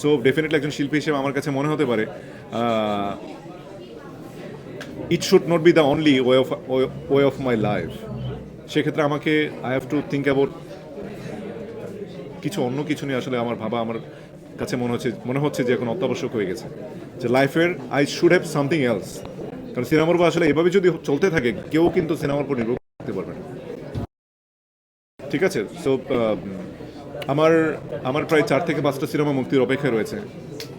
So definitely একজন শিল্পী হিসেবে আমার কাছে মনে হতে পারে it should not be the only way of way of my life সেক্ষেত্রে আমাকে I have to think about কিছু অন্য কিছু নিয়ে আসলে আমার ভাবা আমার কাছে মনে হচ্ছে মনে হচ্ছে যে এখন অত্যাবশ্যক হয়ে গেছে। যে লাইফের I should have something else কারণ সিনেমার উপর আসলে এভাবে যদি চলতে থাকে, কেউ কিন্তু সিনেমার উপর নির্ভর করতে পারবে না। ঠিক আছে? সো আমার আমার প্রায় চার থেকে পাঁচটা সিনেমা মুক্তির অপেক্ষায় রয়েছে।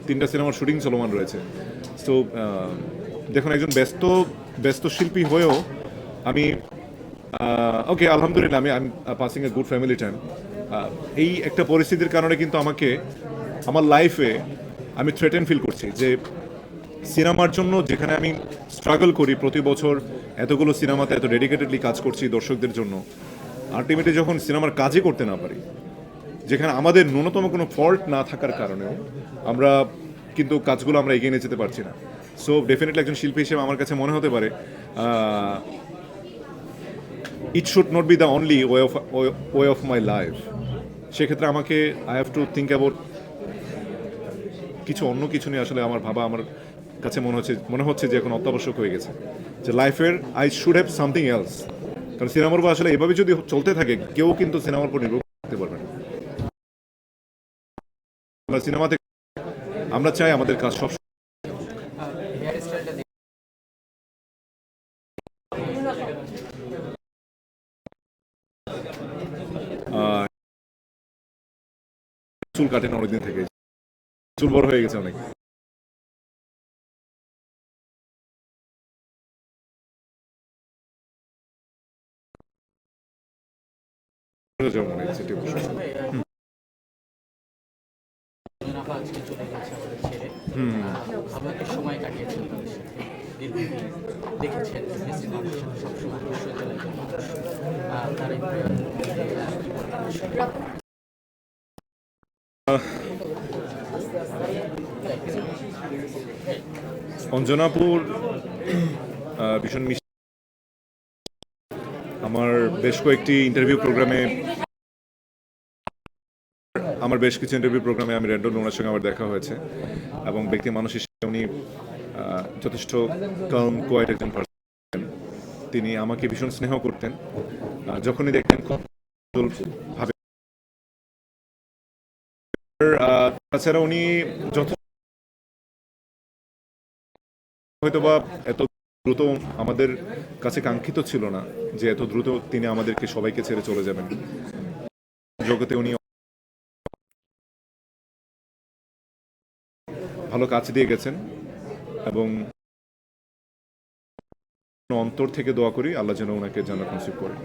তিনটা সিনেমার শুটিং চলমান রয়েছে। সো দেখুন, একজন ব্যস্ত ব্যস্ত শিল্পী হয়েও আমি ওকে আলহামদুলিল্লাহ, আমি I passing a good family time এই একটা পরিস্থিতির কারণে কিন্তু আমাকে, আমার লাইফে আমি থ্রেটেন ফিল করছি যে সিনেমার জন্য যেখানে আমি স্ট্রাগল করি প্রতি বছর, এতগুলো সিনেমাতে এত ডেডিকেটেডলি কাজ করছি দর্শকদের জন্য আলটিমেটলি যখন সিনেমার কাজই করতে না পারি যেখানে আমাদের ন্যূনতম কোনো ফল্ট না থাকার কারণেও আমরা কিন্তু কাজগুলো আমরা এগিয়ে নিয়ে যেতে পারছি না। সো ডেফিনেটলি একজন শিল্পী হিসেবে আমার কাছে মনে হতে পারে it should not be the only way of way of my life সেক্ষেত্রে আমাকে I have to think about কিছু অন্য কিছু নিয়ে আসলে আমার ভাবা আমার কাছে মনে হচ্ছে মনে হচ্ছে যে এখন অত্যাবশ্যক হয়ে গেছে। যে লাইফের I should have something else কারণ সিনেমার উপর আসলে এভাবে যদি চলতে থাকে, কেউ কিন্তু সিনেমার উপর নির্ভর করতে পারবে আমরা সিনেমা থেকে আমরা চাই আমাদের কাজ সব চুল কাটেন অনেকদিন থেকে। চুল বড় হয়ে গেছে অনেক। মনে হচ্ছে আপা আজকে চলে গেছে আমাদের ছেড়ে। আপনাকে সময় কাটিয়েছেন তাদের সাথে। দীর্ঘদিন দেখেছেন সাথে সবসময় বিশ্ববিদ্যালয়ের মানুষ। তার অঞ্জনাপুর ভীষণ মিষ্টি। আমার বেশ কয়েকটি ইন্টারভিউ প্রোগ্রামে আমার বেশ কিছু ইন্টারভিউ প্রোগ্রামে আমি র্যান্ডন ওনার সঙ্গে আমার দেখা হয়েছে এবং ব্যক্তি মানুষ হিসেবে উনি যথেষ্ট কাম কোয়াইট একজন ছিলেন। তিনি আমাকে ভীষণ স্নেহ করতেন যখনই দেখতেন খুব তাছাড়া উনি যথেষ্ট হয়তোবা এত দ্রুত আমাদের কাছে কাঙ্ক্ষিত ছিল না যে এত দ্রুত তিনি আমাদেরকে সবাইকে ছেড়ে চলে যাবেন জগতে উনি ভালো কাজ দিয়ে গেছেন এবং অন্তর থেকে দোয়া করি আল্লাহ যেন ওনাকে জানা নসিব করে